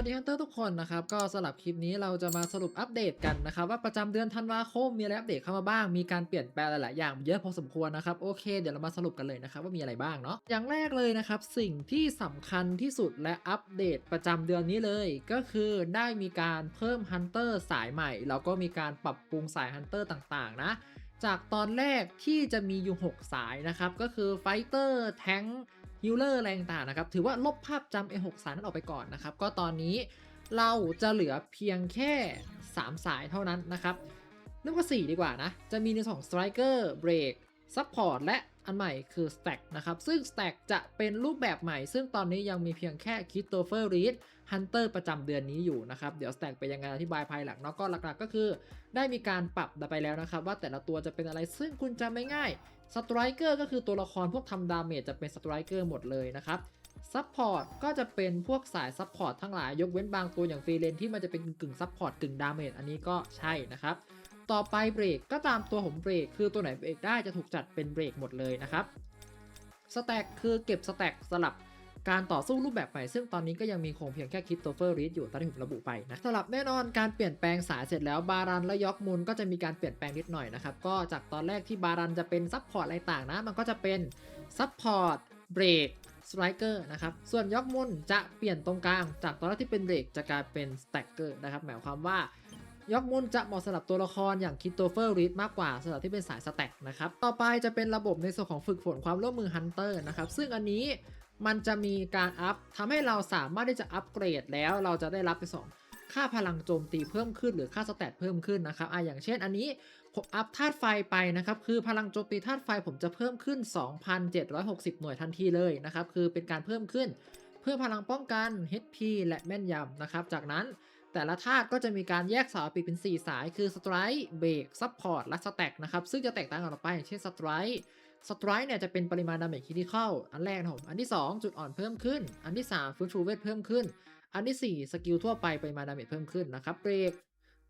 วัสดีฮันเตอร์ทุกคนนะครับ ก็สำหรับคลิปนี้เราจะมาสรุปอัปเดตกันนะครับ ว่าประจำเดือนธันวาคมมีอะไรอัปเดตเข้ามาบ้าง มีการเปลี่ยนแปลงหลายๆอย่างเยอะพอสมควรนะครับ โอเค เดี๋ยวเรามาสรุปกันเลยนะครับว่ามีอะไรบ้างเนาะอย่างแรกเลยนะครับ สิ่งที่สำคัญที่สุดและอัปเดตประจำเดือนนี้เลย ก็คือได้มีการเพิ่มฮันเตอร์สายใหม่แล้วก็มีการปรับปรุงสายฮันเตอร์ต่างๆ นะจากตอนแรกที่จะมีอยู่ 6 สายนะครับ ก็คือไฟเตอร์แทง ฮิลเลอร์อะไรต่างๆนะครับ ถือว่าลบภาพจำไอ้6สายนั้นออกไปก่อนนะครับ ก็ตอนนี้เราจะเหลือเพียงแค่ 3 สายเท่านั้นนะครับเรียกว่า 4 ดีกว่านะ จะมีในสอง Striker Break Support และอันใหม่คือ Stack นะครับ ซึ่ง Stack จะเป็นรูปแบบใหม่ ซึ่งตอนนี้ยังมีเพียงแค่ Christopher Reed Hunter ประจำเดือนนี้อยู่นะครับ เดี๋ยว Stack ไปยังไงอธิบายภายหลังเนาะก็หลักๆ ก็คือ ได้มีการปรับไปแล้วนะครับ ว่าแต่ละตัวจะเป็นอะไรซึ่งคุณจำไม่ง่าย สไตรเกอร์ก็คือตัวละครพวกทำดาเมจจะเป็นสไตรเกอร์หมดเลยนะครับซัพพอร์ตก็จะเป็นพวกสายซัพพอร์ตทั้งหลายยกเว้นบางตัวอย่างฟรีเลนที่มันจะเป็นกึ่งซัพพอร์ตกึ่งดาเมจอันนี้ก็ใช่นะครับ ต่อไปเบรกก็ตามตัวผมเบรกคือตัวไหนเบรกได้จะถูกจัดเป็นเบรกหมดเลยนะครับสแต็กคือเก็บสแต็กสลับ การต่อสู้รูปแบบใหม่ซึ่งตอนนี้ก็ยังมีคงเพียงแค่คิ s โตเฟอร์รีดอยู่ตามที่ผมระบุไปนะสำหรับแน่นอนการเปลี่ยนแปลงสายเสร็จแล้วบารันและยอกมูลก็จะมีการเปลี่ยนแปลงนิดหน่อยนะครับก็จากตอนแรกที่บารันจะเป็นซับพอร์ตอะไรต่างนะ มันก็จะเป็นซับพอร์ตเบรกสไตรเกอร์นะครับ ส่วนยอกมูลจะเปลี่ยนตรงกลาง จากตอนแรกที่เป็นเบรกจะกลายเป็นสแต็กเกอร์นะครับ หมายความว่ายอกมุนจะเหมาะสำหรับตัวละครอย่างคิ s โตเฟอร์รีดมากกว่าสำหรับที่เป็นสายสแต็กนะครับ ต่อไปจะเป็นระบบในส่วนของฝึกฝนความร่วมมือฮันเตอร์นะครับ ซึ่งอันนี้ มันจะมีการอัพทำให้เราสามารถที่จะอัปเกรดแล้วเราจะได้รับไปสองค่าพลังโจมตีเพิ่มขึ้นหรือค่าสแตทเพิ่มขึ้นนะครับอะอย่างเช่นอันนี้ผมอัพธาตุไฟไปนะครับ คือพลังโจมตีธาตุไฟผมจะเพิ่มขึ้น 2,760 หน่วยทันทีเลยนะครับ คือเป็นการเพิ่มขึ้น เพื่อพลังป้องกัน HP และแม่นยำนะครับ จากนั้นแต่ละธาตุก็จะมีการแยกสายปีกเป็น 4 สาย คือ Strike Break Support และ Stack นะครับ ซึ่งจะแตกต่างกันออกไปอย่างเช่นสตราย Strike Strike เนี่ยจะเป็นปริมาณดาเมจคิ t เข้า อันแรกนะผม อันที่ 2 จุดอ่อนเพิ่มขึ้น อันที่ 3 ฟื้นฟูเวทเพิ่มขึ้น อันที่ 4 สกิลทั่วไปปริมาณดาเมจเพิ่มขึ้นนะครับ เบรก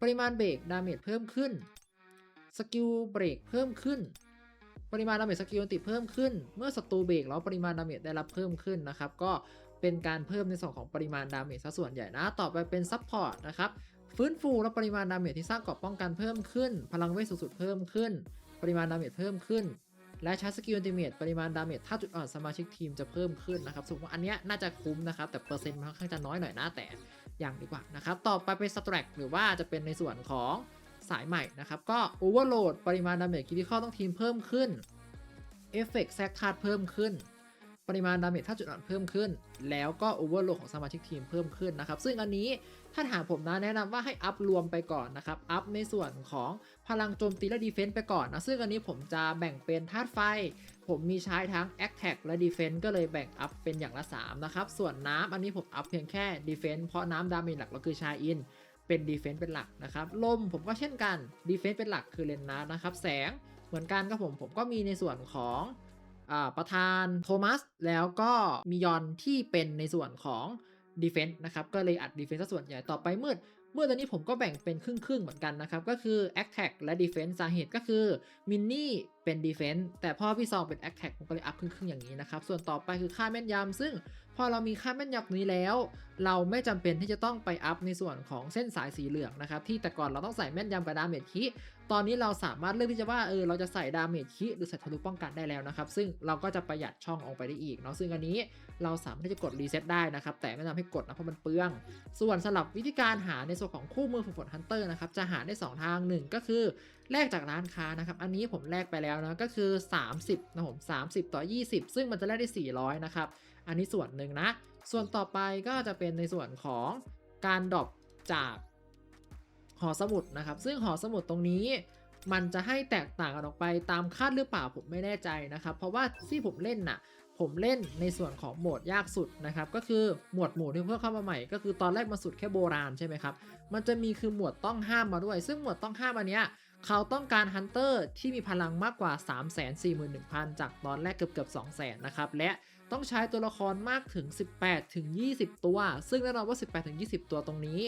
ปริมาณเบรกดาเมจเพิ่มขึ้น สกิลเบรกเพิ่มขึ้น ปริมาณดาเมจสกิลติเพิ่มขึ้น เมื่อศัตรูเบรกแล้วปริมาณดาเมจได้รับเพิ่มขึ้นนะครับ ก็เป็นการเพิ่มในส่วนของปริมาณดาเมจซะส่วนใหญ่นะ ต่อไปเป็นซัพพอร์ตนะครับ ฟื้นฟูและปริมาณดาเมจที่สร้างเกราะป้องกันเพิ่มขึ้น พลังเวทสูงสุดเพิ่มขึ้น ปริมาณดาเมจเพิ่มขึ้น และใช้สกิลอัลติเมตปริมาณดาเมจถ้าจุดอ่อนสมาชิกทีมจะเพิ่มขึ้นนะครับสมมติว่าอันเนี้ยน่าจะคุ้มนะครับ แต่เปอร์เซ็นต์มันค่อนข้างจะน้อยหน่อยนะแต่อย่างดีกว่านะครับ ต่อไปเป็นสแตรกหรือว่าจะเป็นในส่วนของสายใหม่นะครับ ก็โอเวอร์โหลดปริมาณดาเมจคิดที่เข้าต้องทีมเพิ่มขึ้นเอฟเฟกต์แซกคาดเพิ่มขึ้น ปริมาณดาเมจถ้าจุดอ่อนเพิ่มขึ้น แล้วก็โอเวอร์โหลดของสมาชิกทีมเพิ่มขึ้นนะครับ ซึ่งอันนี้ ถ้าถามผมนะแนะนำว่าให้อัพรวมไปก่อนนะครับ อัพในส่วนของพลังโจมตีและดีเฟนต์ไปก่อนนะ ซึ่งอันนี้ผมจะแบ่งเป็นธาตุไฟ ผมมีใช้ทั้ง Attack และ Defense ก็เลยแบ่งอัพเป็นอย่างละ 3 นะครับ ส่วนน้ำอันนี้ผมอัพเพียงแค่ Defense เพราะน้ำดาเมจหลักเราคือชาอินเป็น Defense เป็นหลักนะครับ ลมผมก็เช่นกัน Defense เป็นหลักคือเลนน้านะครับ แสงเหมือนกันครับผมผมก็มีในส่วนของอประธานโทมัสแล้วก็มียอนที่เป็นในส่วนของ Defense นะครับ ก็เลยอัด Defense ซะส่วนใหญ่ต่อไปมืดเมื่อตอนนี้ผมก็แบ่งเป็นครึ่งๆเหมือนกันนะครับ ก็คือ Attack และ Defense สาเหตุก็คือมินนี่เป็น Defense แต่พอพี่ซองเป็น Attack ผมก็เลยอัพครึ่งๆอย่างนี้นะครับ ส่วนต่อไปคือค่าแม่นยำซึ่งพอเรามีค่าแม่นยำนี้แล้ว เราไม่จำเป็นที่จะต้องไปอัพในส่วนของเส้นสายสีเหลืองนะครับ ที่แต่ก่อนเราต้องใส่แม่นยำกับดาเมจคิ ตอนนี้เราสามารถเลือกที่จะว่าเออเราจะใส่ดาเมจคิหรือใส่ทะลุป้องกันได้แล้วนะครับ ซึ่งเราก็จะประหยัดช่องออกไปได้อีกเนาะซึ่งอันนี้เราสามารถที่จะกดรีเซ็ตได้นะครับ แต่ไม่ทำให้กดนะเพราะมันเปลือง ส่วนสำหรับวิธีการหาในส่วนของคู่มือฝึกฝนฮันเตอร์นะครับจะหาได้ 2 ทางหนึ่งก็คือแลกจากร้านค้านะครับ อันนี้ผมแลกไปแล้วนะก็คือ 30นะผม30 ต่อ 20 ซึ่งมันจะแลกได้ 400 นะครับ อันนี้ส่วนหนึ่งนะ ส่วนต่อไปก็จะเป็นในส่วนของการดรอปจาก หอสมุดนะครับ ซึ่งหอสมุดตรงนี้มันจะให้แตกต่างกันออกไปตามคาดหรือเปล่าผมไม่แน่ใจนะครับ เพราะว่าที่ผมเล่นน่ะ ผมเล่นในส่วนของโหมดยากสุดนะครับ ก็คือหมวดหมู่ที่เพิ่มเข้ามาใหม่ ก็คือตอนแรกมาสุดแค่โบราณใช่ไหมครับ มันจะมีคือหมวดต้องห้ามมาด้วย ซึ่งหมวดต้องห้ามอันเนี้ยเขาต้องการฮันเตอร์ที่มีพลังมากกว่า 3 4 1 0 0 0 จากตอนแรกเกือบเกือบ2 0 0 0 0นะครับและต้องใช้ตัวละครมากถึง 18ถึง20 ตัว ซึ่งแน่นอนว่า 18ถึง20 ตัวตรงนี้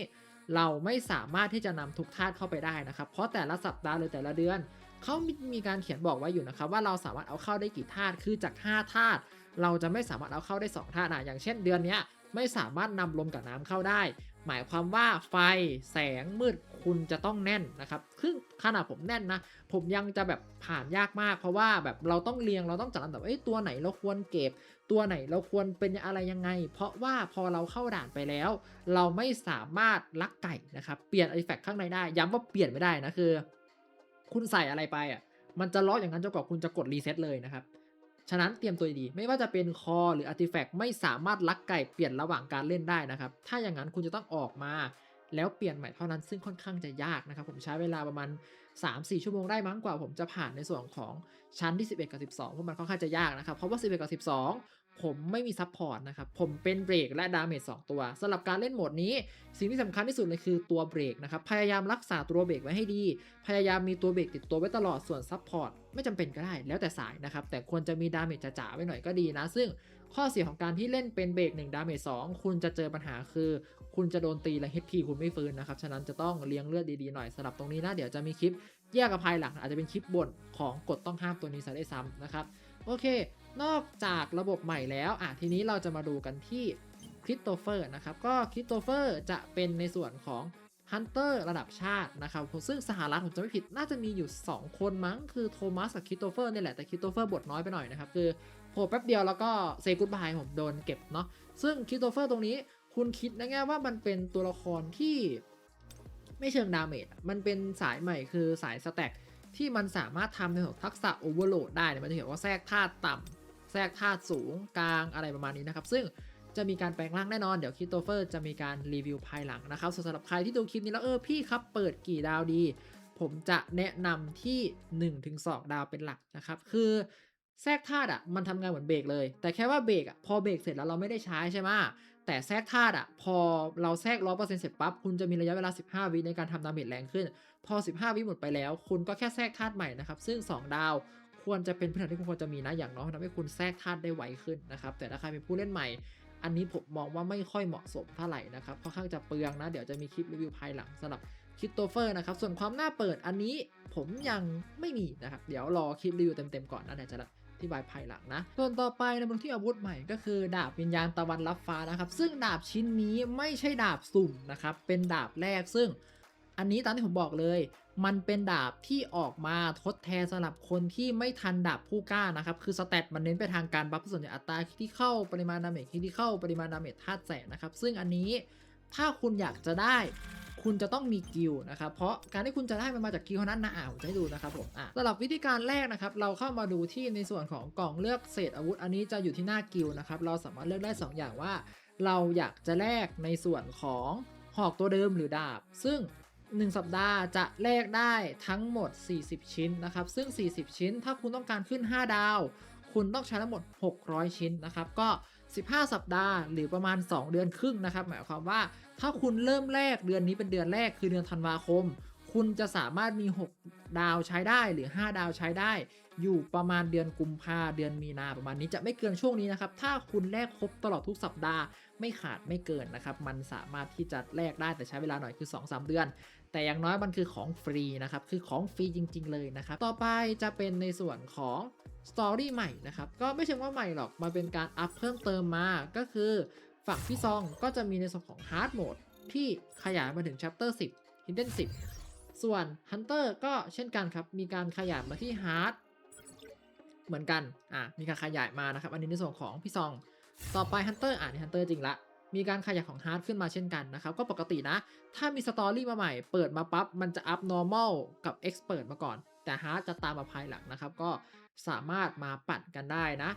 เราไม่สามารถที่จะนำทุกธาตุเข้าไปได้นะครับ เพราะแต่ละสัปดาห์หรือแต่ละเดือนเขามีมีการเขียนบอกไว้อยู่นะครับ ว่าเราสามารถเอาเข้าได้กี่ธาตุคือจาก5ธาตุเราจะไม่สามารถเอาเข้าได้2ธาตุนะอย่างเช่นเดือนนี้ไม่สามารถนำลมกับน้ำเข้าได้ หมายความว่าไฟ แสงมืด คุณจะต้องแน่นนะครับซึ่งขนาดผมแน่นนะ ผมยังจะแบบผ่านยากมาก เพราะว่าแบบเราต้องเรียงเราต้องจัดลำดับเอ้ยตัวไหนเราควรเก็บ ตัวไหนเราควรเป็นอะไรยังไง เพราะว่าพอเราเข้าด่านไปแล้ว เราไม่สามารถลักไก่นะครับเปลี่ยนอาร์ติแฟกข้างในได้ย้ำว่าเปลี่ยนไม่ได้นะคือ คุณใส่อะไรไปอะมันจะล็อกอย่างนั้นจนกว่าคุณจะกดรีเซ็ตเลยนะครับฉะนั้นเตรียมตัวดี ไม่ว่าจะเป็นคอหรืออาร์ติแฟกต์ไม่สามารถลักไก่เปลี่ยนระหว่างการเล่นได้นะครับ ถ้าอย่างนั้นคุณจะต้องออกมา แล้วเปลี่ยนใหม่เท่านั้นซึ่งค่อนข้างจะยากนะครับ ผมใช้เวลาประมาณ 3-4 ชั่วโมงได้มั้งกว่า ผมจะผ่านในส่วนของชั้นที่ 11 กับ 12 เพราะมันค่อนข้างจะยากนะครับ เพราะว่า 11 กับ 12 ผมไม่มีซัพพอร์ตนะครับ ผมเป็นเบรกและดาเมจ2ตัวสำหรับการเล่นโหมดนี้ สิ่งที่สำคัญที่สุดเลยคือตัวเบรกนะครับ พยายามรักษาตัวเบรกไว้ให้ดี พยายามมีตัวเบรกติดตัวไว้ตลอดส่วนซัพพอร์ตไม่จำเป็นก็ได้แล้วแต่สายนะครับ แต่ควรจะมีดาเมจจ๋าๆไว้หน่อยก็ดีนะ ซึ่งข้อเสียของการที่เล่นเป็นเบรก1ดาเมจ2คุณจะเจอปัญหาคือ คุณจะโดนตีและ HP คุณไม่ฟื้นนะครับ ฉะนั้นจะต้องเลี้ยงเลือดดีๆหน่อยสำหรับตรงนี้นะ เดี๋ยวจะมีคลิปแยกกับภายหลัง อาจจะเป็นคลิปบ่นของกฎต้องห้ามตัวนี้ซะได้ซ้ำนะครับ โอเค นอกจากระบบใหม่แล้วอะทีนี้เราจะมาดูกันที่คริสโตเฟอร์นะครับ ก็คริสโตเฟอร์จะเป็นในส่วนของฮันเตอร์ระดับชาตินะครับซึ่งสหรัฐผมจะไม่ผิดน่าจะมีอยู่ 2 คนมั้ง คือโทมัสกับคริสโตเฟอร์นี่แหละแต่คริสโตเฟอร์บทน้อยไปหน่อยนะครับ คือโผล่แป๊บเดียวแล้วก็เซกุดบายผมโดนเก็บเนาะซึ่งคริสโตเฟอร์ตรงนี้ คุณคิดนะแง่ว่ามันเป็นตัวละครที่ไม่เชิงดาเมจมันเป็นสายใหม่คือสายสแต็กที่มันสามารถทำในของทักษะโอเวอร์โหลดได้เนี่ยมันจะเห็นว่าแทรกธาตุต่ำแทรกธาตุสูงกลางอะไรประมาณนี้นะครับ ซึ่งจะมีการแปลงร่างแน่นอน เดี๋ยวคิโตเฟอร์จะมีการรีวิวภายหลังนะครับสำหรับใครที่ดูคลิปนี้แล้วเออพี่ครับเปิดกี่ดาวดี ผมจะแนะนำที่ 1-2 ดาวเป็นหลักนะครับ คือแทรกธาตุอะมันทำงานเหมือนเบรกเลย แต่แค่ว่าเบรกอะพอเบรกเสร็จแล้วเราไม่ได้ใช้ใช่ไหม แต่แทรกธาตุอะ พอเราแทรกร้อเปอร์เซ็นต์เสร็จปั๊บ คุณจะมีระยะเวลา 15 วิในการทำดาเมจแรงขึ้น พอ 15 วิหมดไปแล้ว คุณก็แค่แทรกธาตุใหม่นะครับ ซึ่ง 2 ดาวควรจะเป็นพื้นฐานที่คุณควรจะมีนะ อย่างน้อยทำให้คุณแทรกธาตุได้ไวขึ้นนะครับ แต่ถ้าใครเป็นผู้เล่นใหม่ อันนี้ผมมองว่าไม่ค่อยเหมาะสมเท่าไหร่นะครับ ค่อนข้างจะเปลืองนะ เดี๋ยวจะมีคลิปรีวิวภายหลังสำหรับคริสโตเฟอร์นะครับ ส่วนความน่าเปิดอันนี้ผมยังไม่มีนะครับ เดี๋ยวรอคลิปรีวิวเต็มๆก่อนนะเดี๋ยวจะ ธิบายภายหลังนะ ส่วนต่อไปในบนที่อาวุธใหม่ก็คือ ดาบวิญญาณตะวันรับฟ้านะครับ ซึ่งดาบชิ้นนี้ไม่ใช่ดาบสุ่มนะครับ เป็นดาบแรกซึ่งอันนี้ตามที่ผมบอกเลย มันเป็นดาบที่ออกมาทดแทนสำหรับคนที่ไม่ทันดาบผู้กล้านะครับ คือสเตตมันเน้นไปทางการบัฟส่วนใหญ่อัตราที่เข้าปริมาณดาเมจที่เข้าปริมาณดาเมจธาตุแสงนะครับ ซึ่งอันนี้ถ้าคุณอยากจะได้ คุณจะต้องมีกิลนะครับเพราะการที่คุณจะได้มันมาจากกิลนั้นนะอ่าผมจะให้ดูนะครับผมอะสำหรับวิธีการแรกนะครับเราเข้ามาดูที่ในส่วนของกล่องเลือกเศษอาวุธ อันนี้จะอยู่ที่หน้ากิลนะครับเราสามารถเลือกได้ 2 อย่างว่า เราอยากจะแลกในส่วนของหอกตัวเดิมหรือดาบ ซึ่ง 1 สัปดาห์จะแลกได้ทั้งหมด 40 ชิ้นนะครับซึ่ง 40 ชิ้น ถ้าคุณต้องการขึ้น 5 ดาว คุณต้องใช้ทั้งหมด 600 ชิ้นนะครับก็ 15 สัปดาห์ หรือประมาณ 2 เดือนครึ่งนะครับ หมายความว่าถ้าคุณเริ่มแรกเดือนนี้เป็นเดือนแรกคือเดือนธันวาคม คุณจะสามารถมี 6 ดาวใช้ได้หรือ 5 ดาวใช้ได้ อยู่ประมาณเดือนกุมภาเดือนมีนาประมาณนี้จะไม่เกินช่วงนี้นะครับ ถ้าคุณแลกครบตลอดทุกสัปดาห์ไม่ขาดไม่เกินนะครับ มันสามารถที่จะแลกได้แต่ใช้เวลาหน่อยคือ 2-3 เดือน แต่อย่างน้อยมันคือของฟรีนะครับ คือของฟรีจริง ๆ เลยนะครับ ต่อไปจะเป็นในส่วนของสตอรี่ใหม่นะครับ ก็ไม่เชิงว่าใหม่หรอกมาเป็นการอัพเพิ่มเติมมา ก็คือฝั่งพี่ซองก็จะมีในส่วนของฮาร์ดโหมดที่ขยายมาถึง chapter 10 hidden 10 ส่วน Hunter ก็เช่นกันครับ มีการขยายมาที่ฮาร์ดเหมือนกัน อะ มีการขยายมานะครับ อันนี้ในส่วนของพี่ซอง ต่อไป Hunter อ่านใน Hunter จริงละ มีการขยายของฮาร์ดขึ้นมาเช่นกันนะครับ ก็ปกตินะ ถ้ามีสตอรี่มาใหม่ เปิดมาปั๊บ มันจะอัพ normal กับ expert มาก่อน แต่ฮาร์ดจะตามมาภายหลังนะครับ ก็สามารถมาปั่นกันได้นะ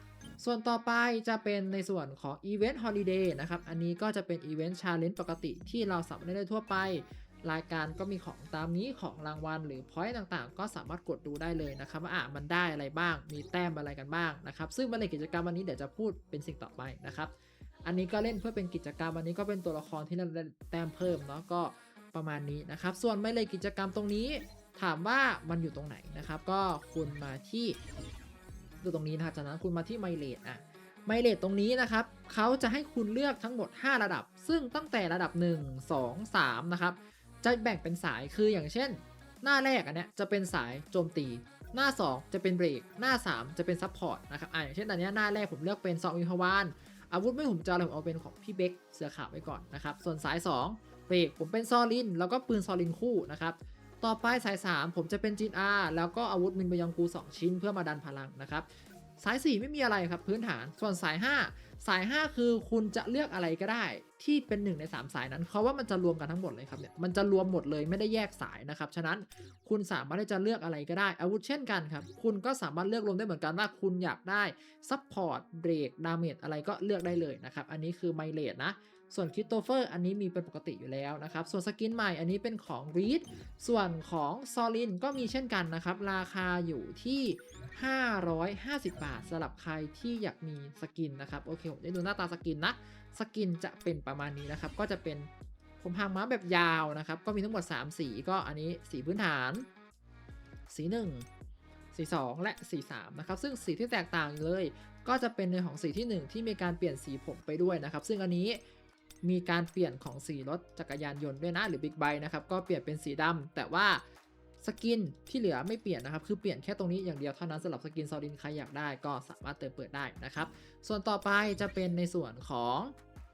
ส่วนต่อไปจะเป็นในส่วนของ Event Holiday นะครับ อันนี้ก็จะเป็น Event Challenge ปกติที่เราสามารถได้ทั่วไป รายการก็มีของตามนี้ของรางวัล หรือพอยต์ต่างๆ ก็สามารถกดดูได้เลยนะครับว่าอะมันได้อะไรบ้าง มีแต้มอะไรกันบ้างนะครับ ซึ่งในกิจกรรมวันนี้เดี๋ยวจะพูดเป็นสิ่งต่อไปนะครับ อันนี้ก็เล่นเพื่อเป็นกิจกรรมอันนี้ก็เป็นตัวละครที่เราได้แต้มเพิ่มเนาะก็ประมาณนี้นะครับ ส่วนไม่เลยกิจกรรมตรงนี้ ถามว่ามันอยู่ตรงไหนนะครับ ก็คุณมาที่ดูตรงนี้นะครับจากนั้นคุณมาที่ไมเลดอะไมเลดตรงนี้นะครับเขาจะให้คุณเลือกทั้งหมด 5 ระดับ ซึ่งตั้งแต่ระดับ 1 2 3นะครับ จะแบ่งเป็นสายคืออย่างเช่น หน้าแรกอันเนี้ยจะเป็นสายโจมตี หน้า 2 จะเป็นเบรก หน้า 3 จะเป็นซัพพอร์ตนะครับอ่าอย่างเช่นตอนนี้ยหน้าแรกผมเลือกเป็นซองวิภาวานอาวุธไม่ผมจะเอาอะไรผมเอาเป็นของพี่เบคเสือขาวไว้ก่อนนะครับส่วนสาย 2 เบรกผมเป็นซอลิน แล้วก็ปืนซอลินคู่นะครับต่อไปสาย 3 ผมจะเป็นจินอาแล้วก็อาวุธมินบยองกู 2 ชิ้นเพื่อมาดันพลังนะครับ สาย 4 ไม่มีอะไรครับพื้นฐาน ส่วนสาย 5 สาย 5 คือคุณจะเลือกอะไรก็ได้ ที่เป็นหนึ่งใน 3 สายนั้นเขาว่ามันจะรวมกันทั้งหมดเลยครับเนี่ยมันจะรวมหมดเลยไม่ได้แยกสายนะครับฉะนั้นคุณสามารถที่จะเลือกอะไรก็ได้ อาวุธเช่นกันครับคุณก็สามารถเลือกรวมได้เหมือนกันว่าคุณอยากได้ซัพพอร์ตเบรกดาเมจอะไรก็เลือกได้เลยนะครับอันนี้คือไมเลดนะส่วนคริสโตเฟอร์อันนี้มีเป็นปกติอยู่แล้วนะครับส่วนสกินใหม่อันนี้เป็นของรีดส่วนของซอลินก็มีเช่นกันนะครับราคาอยู่ที่ 550 บาทสำหรับใครที่อยากมีสกินนะครับโอเคผมได้ดูหน้าตาสกินนะสกินจะเป็นประมาณนี้นะครับ ก็จะเป็นผมหางม้าแบบยาวนะครับ ก็มีทั้งหมด 3 สีก็อันนี้สีพื้นฐาน สี 1 สี 2 และสี3นะครับ ซึ่งสีที่แตกต่างเลย ก็จะเป็นในของสีที่ 1 ที่มีการเปลี่ยนสีผมไปด้วยนะครับ ซึ่งอันนี้มีการเปลี่ยนของสีรถจักรยานยนต์ด้วยนะหรือบิ๊กไบค์นะครับก็เปลี่ยนเป็นสีดำแต่ว่า สกินที่เหลือไม่เปลี่ยนนะครับ คือเปลี่ยนแค่ตรงนี้อย่างเดียวเท่านั้นสำหรับสกินซอลินใครอยากได้ก็สามารถเติมเปิดได้นะครับ ส่วนต่อไปจะเป็นในส่วนของ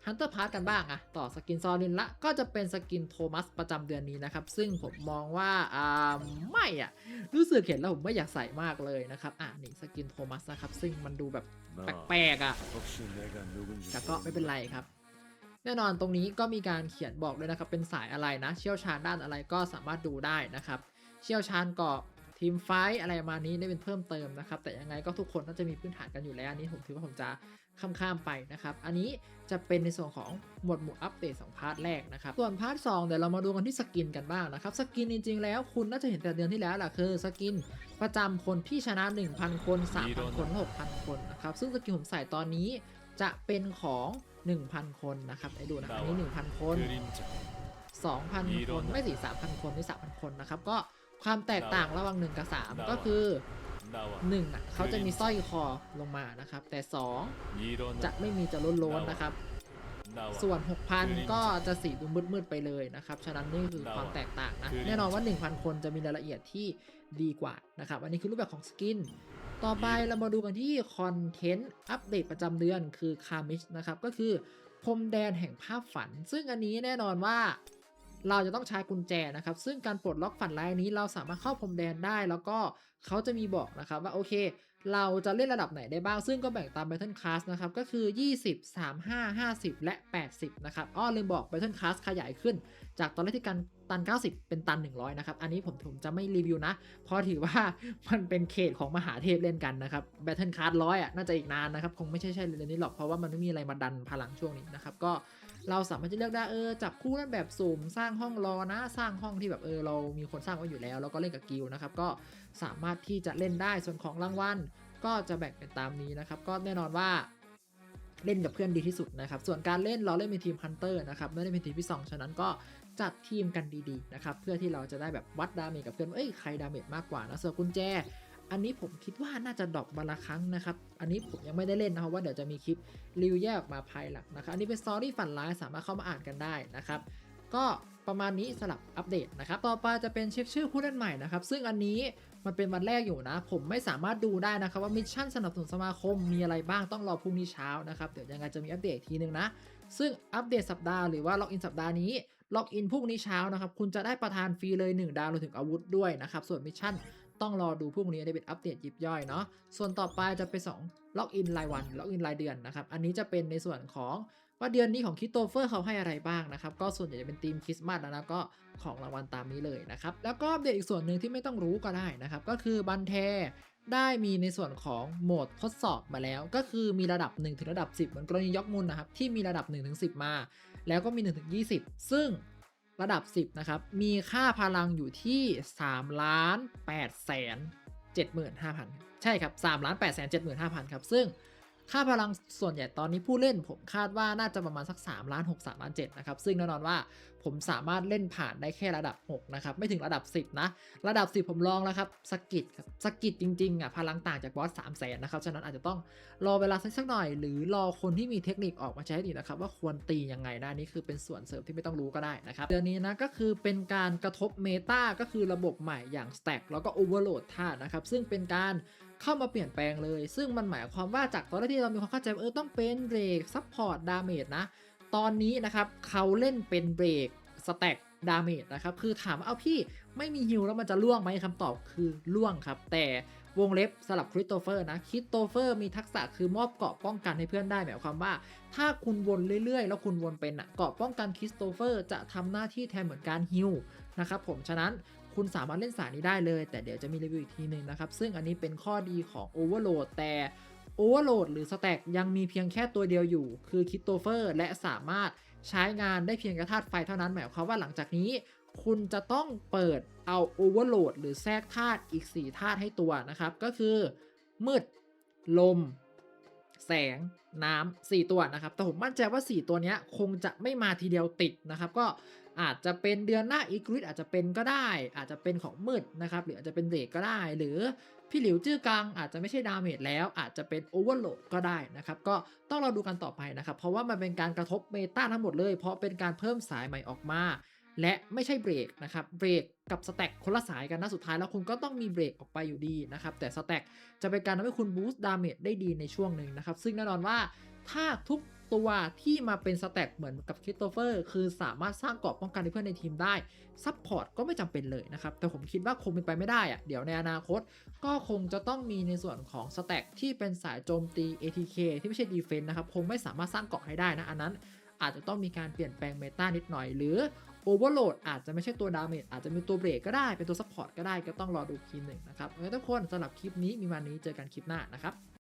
ฮันเตอร์พาร์กันบ้างอะต่อสกินซอลินละก็จะเป็นสกินโทมัสประจำเดือนนี้นะครับ ซึ่งผมมองว่าอ่าไม่อะรู้สึกเห็นแล้วผมไม่อยากใส่มากเลยนะครับ อ่านี่สกินโทมัสนะครับ ซึ่งมันดูแบบแปลกๆอะแต่ก็ไม่เป็นไรครับแน่นอนตรงนี้ก็มีการเขียนบอกด้วยนะครับ เป็นสายอะไรนะ เชี่ยวชาญด้านอะไรก็สามารถดูได้นะครับ เชี่ยวชาญเกาะทีมไฟอะไรมานี้ได้เป็นเพิ่มเติมนะครับ แต่ยังไงก็ทุกคนน่าจะมีพื้นฐานกันอยู่แล้วอันนี้ผมถือว่าผมจะข้ามข้ามไปนะครับ อันนี้จะเป็นในส่วนของหมวดหมู่อัปเดต2พาร์ทแรกนะครับ ส่วนพาร์ทสองเดี๋ยวเรามาดูกันที่สกินกันบ้างนะครับ สกินจริงๆ แล้วคุณน่าจะเห็นแต่เดือนที่แล้วแหละคือสกินประจำคนที่ชนะ 1,000 คน 3,000 คน 6,000 คนนะครับ ซึ่งสกินผมใส่ตอนนี้จะเป็นของ 1,000 คนนะครับไอ้ดูนะอันนี้ 1,000 คน 2,000 คน ไม่สี่3,000 คนไม่3,000 คนนะครับ ก็ ความแตกต่างระหว่างหนึ่งกับสามก็คือหนึ่งอะเขาจะมีสร้อยคอลงมานะครับ แต่สองจะไม่มีจะล้นล้นนะครับ ส่วน 6,000 ก็จะสีดูมืดๆไปเลยนะครับ ฉะนั้นนี่คือความแตกต่างนะ แน่นอนว่า 1,000 คนจะมีรายละเอียดที่ดีกว่านะครับ อันนี้คือรูปแบบของสกิน ต่อไปเรามาดูกันที่คอนเทนต์อัปเดตประจำเดือนคือคามิชนะครับ ก็คือพรมแดนแห่งภาพฝัน ซึ่งอันนี้แน่นอนว่า เราจะต้องใช้กุญแจนะครับ ซึ่งการปลดล็อกฝันร้ายนี้เราสามารถเข้าพรมแดนได้ แล้วก็เขาจะมีบอกนะครับว่าโอเค เราจะเล่นระดับไหนได้บ้าง ซึ่งก็แบ่งตาม Battle Class นะครับ ก็คือ 20 35 50 และ 80 นะครับ อ้อลืมบอก Battle Class ขยายขึ้น จากตอนแรกที่กันตัน 90 เป็นตัน 100 นะครับ อันนี้ผมผมจะไม่รีวิวนะ เพราะถือว่ามันเป็นเขตของมหาเทพเล่นกันนะครับ Battle Class ร้อยอะน่าจะอีกนานนะครับ คงไม่ใช่ใช่เรื่องนี้หรอก เพราะว่ามันไม่มีอะไรมาดันพลังช่วงนี้นะครับ ก็ เราสามารถจะเลือกได้เออจับคู่เล่นแบบสุ่มสร้างห้องรอนะสร้างห้องที่แบบเออเรามีคนสร้างไว้อยู่แล้ว แล้วก็เล่นกับกิลนะครับก็สามารถที่จะเล่นได้ส่วนของรางวัลก็จะแบ่งเป็นตามนี้นะครับ ก็แน่นอนว่าเล่นกับเพื่อนดีที่สุดนะครับ ส่วนการเล่นเราเล่นเป็นทีมฮันเตอร์นะครับไม่ได้เป็นทีมพี่สองฉะนั้นก็จัดทีมกันดีๆนะครับเพื่อที่เราจะได้แบบวัดดาเมจกับเพื่อนว่าเอ้ยใครดาเมจมากกว่านะส่วนกุญแจ อันนี้ผมคิดว่าน่าจะดรอปวันละครั้งนะครับ อันนี้ผมยังไม่ได้เล่นนะครับว่าเดี๋ยวจะมีคลิปรีวิวแยกออกมาภายหลังนะครับ อันนี้เป็นสตอรี่ฝันร้ายสามารถเข้ามาอ่านกันได้นะครับ ก็ประมาณนี้สลับอัปเดตนะครับ ต่อไปจะเป็นเช็คชื่อผู้เล่นใหม่นะครับ ซึ่งอันนี้มันเป็นวันแรกอยู่นะ ผมไม่สามารถดูได้นะครับว่ามิชชั่นสนับสนุนสมาคมมีอะไรบ้างต้องรอพรุ่งนี้เช้านะครับเดี๋ยวยังไงจะมีอัปเดตอีกทีนึงนะ ซึ่งอัปเดตสัปดาห์หรือว่าล็อกอินสัปดาห์นี้ล็อกอินพรุ่งนี้เช้านะครับคุณจะได้ประทานฟรีเลย 1 ดาวรวมถึงอาวุธด้วยนะครับส่วนมิชชั่น ต้องรอดูพรุ่งนี้ได้เป็นอัปเดตยิบย่อยเนาะส่วนต่อไปจะเป็น2ล็อกอินรายวันล็อกอินรายเดือนนะครับอันนี้จะเป็นในส่วนของว่าเดือนนี้ของคิโตเฟอร์เขาให้อะไรบ้างนะครับ ก็ส่วนใหญ่จะเป็นธีมคริสต์มาสนะก็ของรางวัลตามนี้เลยนะครับ แล้วก็อัปเดตอีกส่วนหนึ่งที่ไม่ต้องรู้ก็ได้นะครับ ก็คือบันเทได้มีในส่วนของโหมดทดสอบมาแล้ว ก็คือมีระดับ 1 ถึงระดับ 10 เหมือนกรณียกมุนนะครับ ที่มีระดับ 1 ถึง 10 มา แล้วก็มี 1 ถึง 20 ซึ่ง ระดับ 10 นะครับ มีค่าพลังอยู่ที่3ล้าน8แสน75,000 ใช่ครับ3ล้าน8แสน75,000 ครับ ซึ่ง ค่าพลังส่วนใหญ่ตอนนี้ผู้เล่นผมคาดว่าน่าจะประมาณสัก3ล้าน6 3ล้าน7นะครับ ซึ่งแน่นอนว่าผมสามารถเล่นผ่านได้แค่ระดับ 6 นะครับ ไม่ถึงระดับ 10 นะ ระดับ 10 ผมลองแล้วครับสกิดสกิดจริงๆอะพลังต่างจากบอส3 0 0แสนนะครับ ฉะนั้นอาจจะต้องรอเวลาสักหน่อย หรือรอคนที่มีเทคนิคออกมาใช้ดีนะครับ ว่าควรตียังไงนะนี่คือเป็นส่วนเสริมที่ไม่ต้องรู้ก็ได้นะครับเดือนนี้นะก็คือเป็นการกระทบเมตาก็คือระบบใหม่อย่าง Stack แล้วก็ Overload ท่าตุนะครับซึ่งเป็นการ เข้ามาเปลี่ยนแปลงเลย ซึ่งมันหมายความว่าจากตอนแรกที่เรามีความเข้าใจว่าเออต้องเป็นเบรกซัพพอร์ตดาเมจนะ ตอนนี้นะครับเขาเล่นเป็นเบรกสแต็กดาเมจนะครับ คือถามว่าเอาพี่ไม่มีฮิลแล้วมันจะล่วงไหมคำตอบคือล่วงครับ แต่วงเล็บสลับคริสโตเฟอร์นะคริสโตเฟอร์มีทักษะคือมอบเกราะป้องกันให้เพื่อนได้หมายความว่า ถ้าคุณวนเรื่อยๆ แล้วคุณวนเป็นอะเกราะป้องกันคริสโตเฟอร์จะทำหน้าที่แทนเหมือนการฮิลนะครับผมฉะนั้น คุณสามารถเล่นสายนี้ได้เลย แต่เดี๋ยวจะมีรีวิวอีกทีหนึ่งนะครับ ซึ่งอันนี้เป็นข้อดีของ Overload แต่ Overload หรือ Stack ยังมีเพียงแค่ตัวเดียวอยู่ คือคิ s โตเฟอร์และสามารถใช้งานได้เพียงกระธาตุไฟเท่านั้น หมายความว่าหลังจากนี้ คุณจะต้องเปิดเอา Overload หรือแทรกธาตุอีก 4 ธาตุให้ตัวนะครับ ก็คือ มืด ลม แสง น้ำ4ตัวนะครับ แต่ผมมั่นใจว่า 4 ตัวนี้คงจะไม่มาทีเดียวติดนะครับ ก็ อาจจะเป็นเดือนหน้าอีกริดอาจจะเป็นก็ได้ อาจจะเป็นของมืดนะครับ หรืออาจจะเป็นเบรกก็ได้ หรือพี่หลิวจื้อกังอาจจะไม่ใช่ดาเมจแล้ว อาจจะเป็นโอเวอร์โหลดก็ได้นะครับ ก็ต้องเราดูกันต่อไปนะครับ เพราะว่ามันเป็นการกระทบเมตาทั้งหมดเลย เพราะเป็นการเพิ่มสายใหม่ออกมา และไม่ใช่เบรกนะครับ เบรกกับสแต็กคนละสายกันนะสุดท้ายแล้วคุณก็ต้องมีเบรกออกไปอยู่ดีนะครับ แต่สแต็กจะเป็นการทำให้คุณบูสต์ดาเมจได้ดีในช่วงหนึ่งนะครับ ซึ่งแน่นอนว่าถ้าทุก ตัวที่มาเป็นสแต็กเหมือนกับคริสโตเฟอร์คือสามารถสร้างเกราะป้องกันให้เพื่อนในทีมได้ซัพพอร์ตก็ไม่จำเป็นเลยนะครับ แต่ผมคิดว่าคงเป็นไปไม่ได้อะเดี๋ยวในอนาคต ก็คงจะต้องมีในส่วนของสแต็กที่เป็นสายโจมตี ATK ที่ไม่ใช่ดีเฟนต์นะครับ คงไม่สามารถสร้างเกราะให้ได้นะ อันนั้นอาจจะต้องมีการเปลี่ยนแปลงเมตานิดหน่อยหรือโอเวอร์โหลดอาจจะไม่ใช่ตัวดาเมจอาจจะมีตัวเบรกก็ได้เป็นตัวซัพพอร์ตก็ได้ก็ต้องรอดูทีหนึ่งนะครับทุกคนสำหรับคลิปนี้มีวันนี้เจอกันคลิปหน้านะครับ